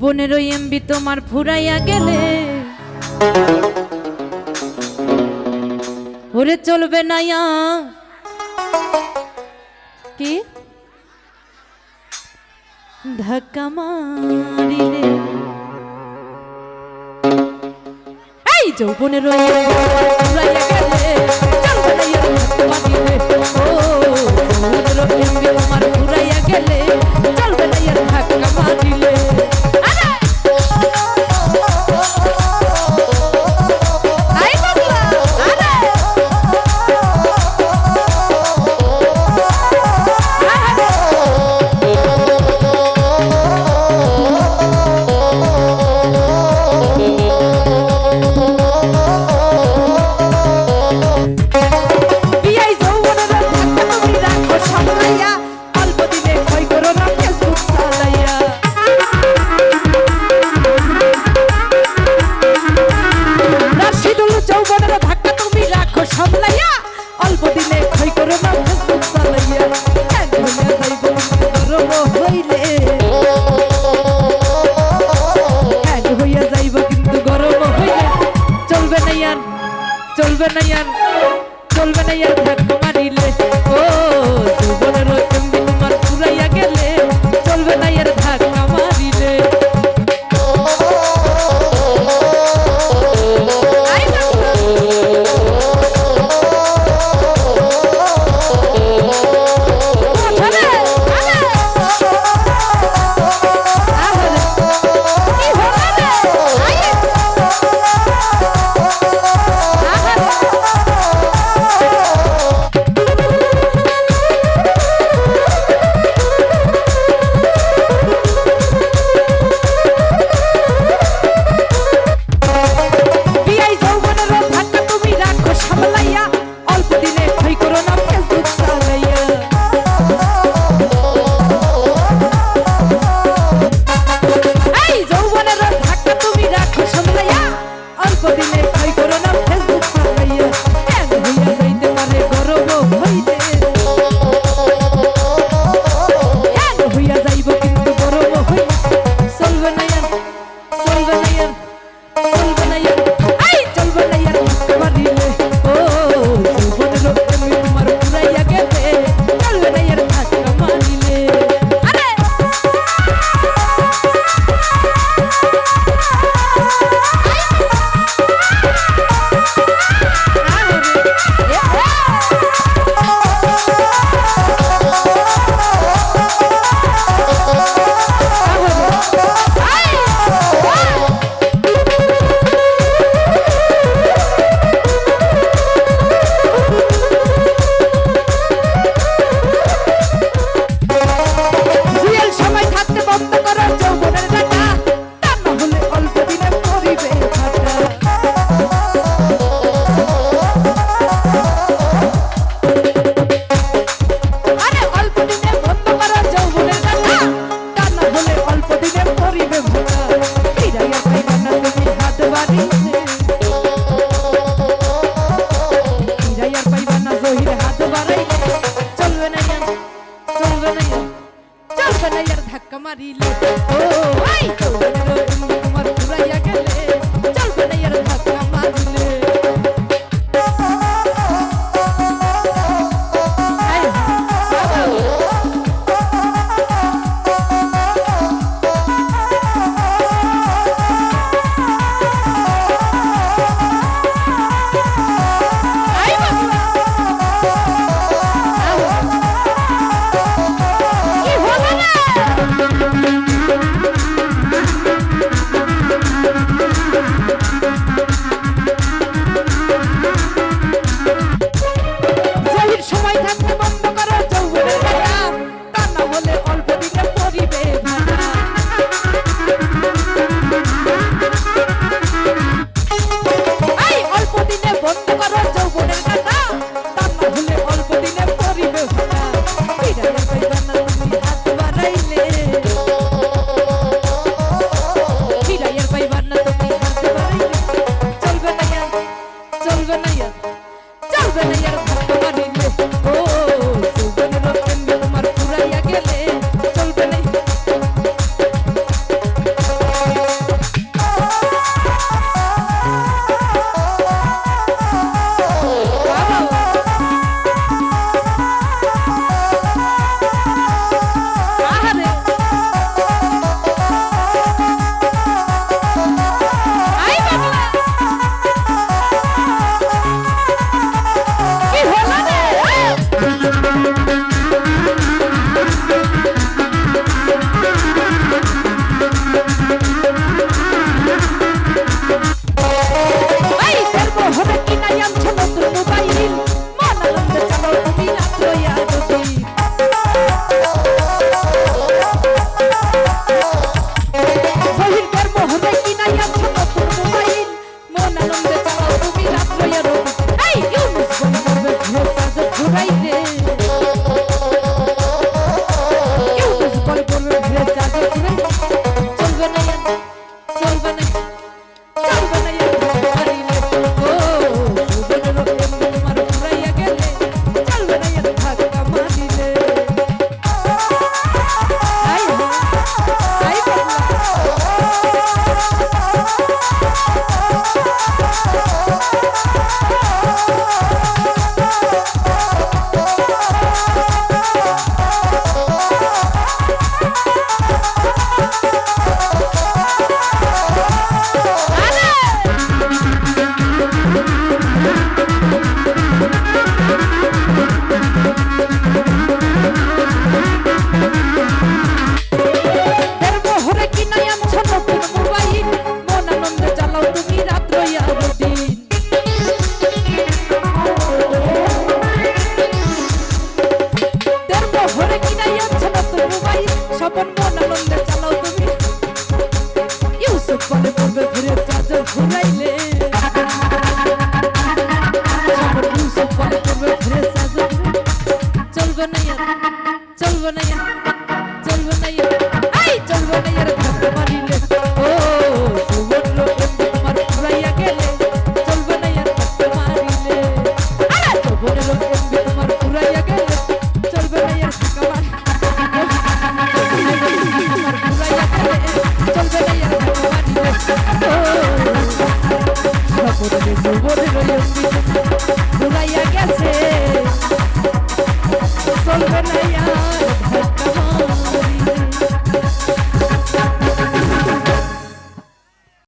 পনেরোই এমবি তোমার ফুরাইয়া গেলে। ওরে চলবে না কি? ধাক্কা মারিলে। এই যৌবনেরই ফুরাইয়া গেলে। চলবে না ইয়ার চলবে না ইয়ার বানাইয়া চল বানাইয়া ধাক্কা মারিল ও আই চল বানাইয়া তোমার পুরাইয়া গেলে চল বানাইয়া ধাক্কা মারিলে 근데...